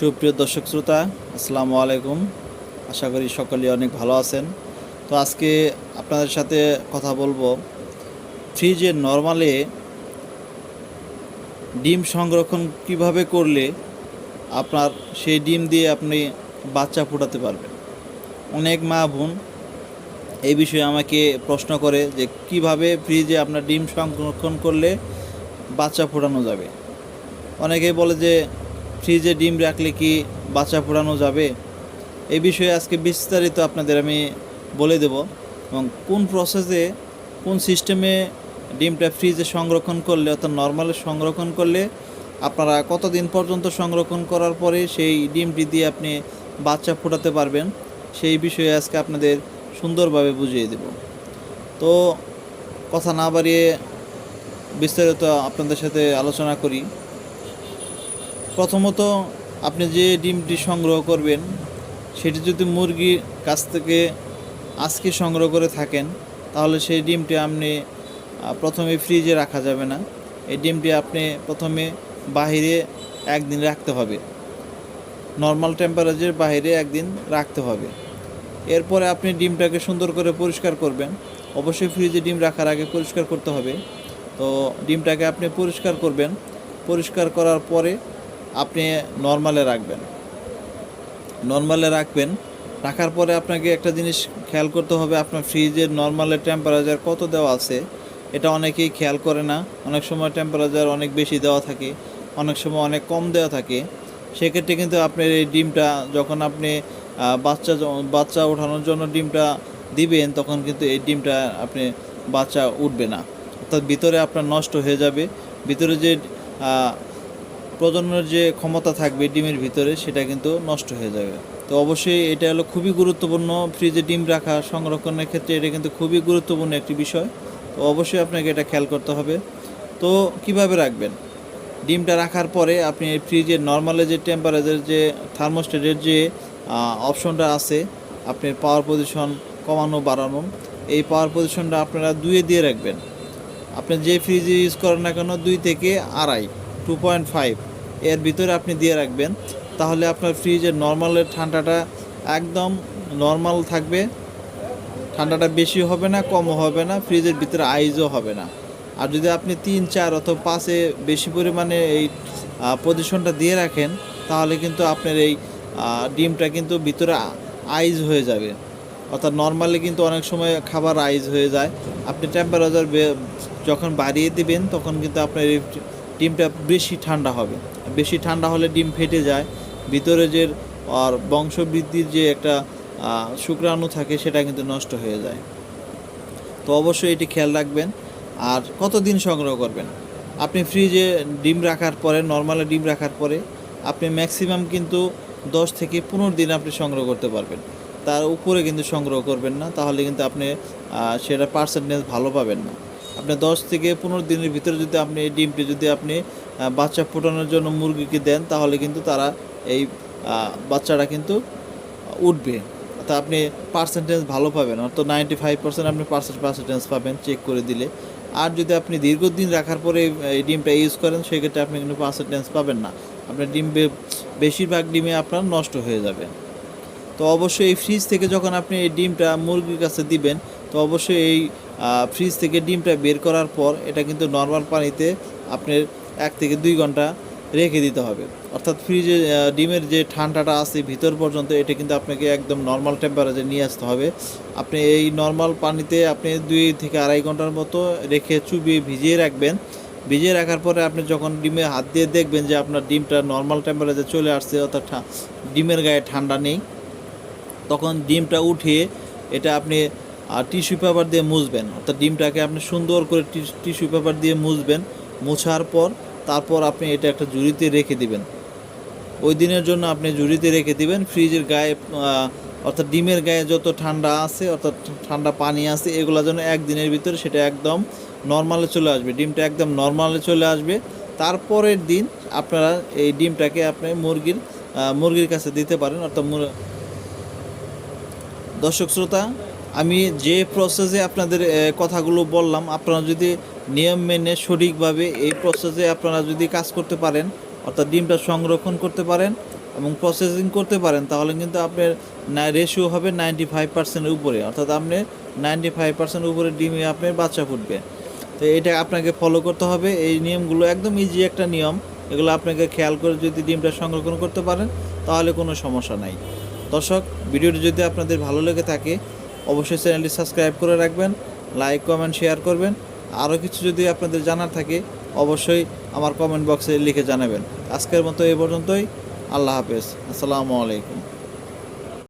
সুপ্রিয় দর্শক শ্রোতা, আসসালামু আলাইকুম। আশা করি সকলে অনেক ভালো আছেন। তো আজকে আপনাদের সাথে কথা বলব ফ্রিজে নর্মালে ডিম সংরক্ষণ কীভাবে করলে আপনার সেই ডিম দিয়ে আপনি বাচ্চা ফোটাতে পারবেন। অনেক মা বোন এই বিষয়ে আমাকে প্রশ্ন করে যে কীভাবে ফ্রিজে আপনার ডিম সংরক্ষণ করলে বাচ্চা ফোটানো যাবে। অনেকেই বলে যে ফ্রিজে ডিম রাখলে কি বাচ্চা ফোটানো যাবে? এই বিষয়ে আজকে বিস্তারিত আপনাদের আমি বলে দেব এবং কোন প্রসেসে কোন সিস্টেমে ডিমটা ফ্রিজে সংরক্ষণ করলে, অর্থাৎ নর্মালে সংরক্ষণ করলে আপনারা কতদিন পর্যন্ত সংরক্ষণ করার পরে সেই ডিমটি দিয়ে আপনি বাচ্চা ফোটাতে পারবেন, সেই বিষয়ে আজকে আপনাদের সুন্দরভাবে বুঝিয়ে দেব। তো কথা না বাড়িয়ে বিস্তারিত আপনাদের সাথে আলোচনা করি। প্রথমত আপনি যে ডিমটি সংগ্রহ করবেন, সেটি যদি মুরগির কাছ থেকে আজকে সংগ্রহ করে থাকেন, তাহলে সেই ডিমটি আপনি প্রথমে ফ্রিজে রাখা যাবে না। এই ডিমটি আপনি প্রথমে বাহিরে একদিন রাখতে হবে। নর্মাল টেম্পারেচার বাইরে একদিন রাখতে হবে। এরপরে আপনি ডিমটাকে সুন্দর করে পরিষ্কার করবেন। অবশ্যই ফ্রিজে ডিম রাখার আগে পরিষ্কার করতে হবে। তো ডিমটাকে আপনি পরিষ্কার করবেন। পরিষ্কার করার পরে আপনি নর্মালে রাখবেন। নর্মালে রাখবেন। রাখার পরে আপনাকে একটা জিনিস খেয়াল করতে হবে, আপনার ফ্রিজের নর্মালের টেম্পারেচার কত দেওয়া আছে, এটা অনেকেই খেয়াল করে না। অনেক সময় টেম্পারেচার অনেক বেশি দেওয়া থাকে, অনেক সময় অনেক কম দেওয়া থাকে। সেক্ষেত্রে কিন্তু আপনার এই ডিমটা যখন আপনি বাচ্চা বাচ্চা ওঠানোর জন্য ডিমটা দিবেন, তখন কিন্তু এই ডিমটা আপনি বাচ্চা উঠবে না। অর্থাৎ ভিতরে আপনার নষ্ট হয়ে যাবে। ভিতরে যে আহ, প্রজননের যে ক্ষমতা থাকবে ডিমের ভিতরে সেটা কিন্তু নষ্ট হয়ে যাবে। তো অবশ্যই এটা হলো খুবই গুরুত্বপূর্ণ ফ্রিজে ডিম রাখা সংরক্ষণের ক্ষেত্রে এটা কিন্তু খুবই গুরুত্বপূর্ণ একটি বিষয়। তো অবশ্যই আপনাকে এটা খেয়াল করতে হবে। তো কীভাবে রাখবেন? ডিমটা রাখার পরে আপনি ফ্রিজের নর্মালে যে টেম্পারেচার যে থার্মোস্টেটের যে অপশনটা আছে আপনার পাওয়ার পজিশন কমানো বাড়ানো এই পাওয়ার পজিশনটা আপনারা দুয়ে দিয়ে রাখবেন। আপনি যে ফ্রিজ ইউজ করেন না কেন দুই থেকে আড়াই টু পয়েন্ট ফাইভ এর ভিতরে আপনি দিয়ে রাখবেন। তাহলে আপনার ফ্রিজের নর্মালের ঠান্ডাটা একদম নর্মাল থাকবে। ঠান্ডাটা বেশি হবে না, কমও হবে না, ফ্রিজের ভিতরে আইজও হবে না। আর যদি আপনি তিন, চার অথবা পাঁচে বেশি পরিমাণে এই পজিশনটা দিয়ে রাখেন, তাহলে কিন্তু আপনার এই ডিমটা কিন্তু ভিতরে আইজ হয়ে যাবে। অর্থাৎ নর্মালি কিন্তু অনেক সময় খাবার আইজ হয়ে যায়। আপনি টেম্পারেচার যখন বাড়িয়ে দিবেন, তখন কিন্তু আপনার ডিমটা বেশি ঠান্ডা হবে। বেশি ঠান্ডা হলে ডিম ফেটে যায়। ভিতরে যে আর বংশবৃদ্ধির যে একটা শুক্রাণু থাকে সেটা কিন্তু নষ্ট হয়ে যায়। তো অবশ্যই এটি খেয়াল রাখবেন। আর কতদিন সংগ্রহ করবেন? আপনি ফ্রিজে ডিম রাখার পরে, নর্মালে ডিম রাখার পরে, আপনি ম্যাক্সিমাম কিন্তু দশ থেকে পনেরো দিন আপনি সংগ্রহ করতে পারবেন। তার উপরে কিন্তু সংগ্রহ করবেন না। তাহলে কিন্তু আপনি সেটা পার্সেন্টেজ ভালো পাবেন না। আপনি দশ থেকে পনেরো দিনের ভিতরে যদি আপনি এই ডিমটি যদি আপনি বাচ্চা ফোটানোর জন্য মুরগিকে দেন, তাহলে কিন্তু তারা এই বাচ্চাটা কিন্তু উঠবে। তা আপনি পার্সেন্টেজ ভালো পাবেন, অর্থাৎ নাইনটি ফাইভ পার্সেন্ট আপনি পার্সেন্ট পার্সেন্টেজ পাবেন চেক করে দিলে। আর যদি আপনি দীর্ঘদিন রাখার পরে এই ডিমটা ইউজ করেন, সেক্ষেত্রে আপনি কিন্তু পার্সেন্টেজ পাবেন না। আপনার ডিম বেশিরভাগ ডিমে আপনার নষ্ট হয়ে যাবে। তো অবশ্যই এই ফ্রিজ থেকে যখন আপনি এই ডিমটা মুরগির কাছে দিবেন তো অবশ্যই এই ফ্রিজ থেকে ডিমটা বের করার পর এটা কিন্তু নর্মাল পানিতে আপনার এক থেকে দুই ঘণ্টা রেখে দিতে হবে। অর্থাৎ ফ্রিজে ডিমের যে ঠান্ডাটা আছে ভিতর পর্যন্ত এটা কিন্তু আপনাকে একদম নর্মাল টেম্পারেচার নিয়ে আসতে হবে। আপনি এই নর্মাল পানিতে আপনি দুই থেকে আড়াই ঘণ্টার মতো রেখে চুবিয়ে ভিজিয়ে রাখবেন। ভিজিয়ে রাখার পরে আপনি যখন ডিমে হাত দিয়ে দেখবেন যে আপনার ডিমটা নর্মাল টেম্পারেচার চলে আসছে, অর্থাৎ ডিমের গায়ে ঠান্ডা নেই, তখন ডিমটা উঠিয়ে এটা আপনি টিস্যু পেপার দিয়ে মুছবেন। অর্থাৎ ডিমটাকে আপনি সুন্দর করে টিস্যু পেপার দিয়ে মুছবেন। মুছার পর তারপর আপনি এটা একটা ঝুড়িতে রেখে দিবেন। ওই দিনের জন্য আপনি ঝুড়িতে রেখে দিবেন। ফ্রিজের গায়ে অর্থাৎ ডিমের গায়ে যত ঠান্ডা আছে, অর্থাৎ ঠান্ডা পানি আছে এগুলোর জন্য একদিনের ভিতরে সেটা একদম নর্মালে চলে আসবে। ডিমটা একদম নর্মালে চলে আসবে। তারপরের দিন আপনারা এই ডিমটাকে আপনি মুরগির মুরগির কাছে দিতে পারেন। অর্থাৎ দর্শক শ্রোতা আমি যে প্রসেসে আপনাদের কথাগুলো বললাম, আপনারা যদি নিয়ম মেনে সঠিকভাবে এই প্রসেসে আপনারা যদি কাজ করতে পারেন, অর্থাৎ ডিমটা সংরক্ষণ করতে পারেন এবং প্রসেসিং করতে পারেন, তাহলে কিন্তু আপনার রেশিও হবে নাইনটি ফাইভ পার্সেন্টের উপরে। অর্থাৎ আপনি নাইনটি ফাইভ পার্সেন্ট উপরে ডিমে আপনার বাচ্চা ফুটবে। তো এটা আপনাকে ফলো করতে হবে। এই নিয়মগুলো একদম ইজি একটা নিয়ম। এগুলো আপনাকে খেয়াল করে যদি ডিমটা সংরক্ষণ করতে পারেন, তাহলে কোনো সমস্যা নাই। দর্শক, ভিডিওটি যদি আপনাদের ভালো লেগে থাকে অবশ্যই চ্যানেলটি সাবস্ক্রাইব করে রাখবেন লাইক কমেন্ট শেয়ার করবেন। আরও কিছু যদি আপনাদের জানার থাকে, অবশ্যই আমার কমেন্ট বক্সে লিখে জানাবেন। আজকের মতো এই পর্যন্তই। আল্লাহ হাফেজ। আসসালামু আলাইকুম।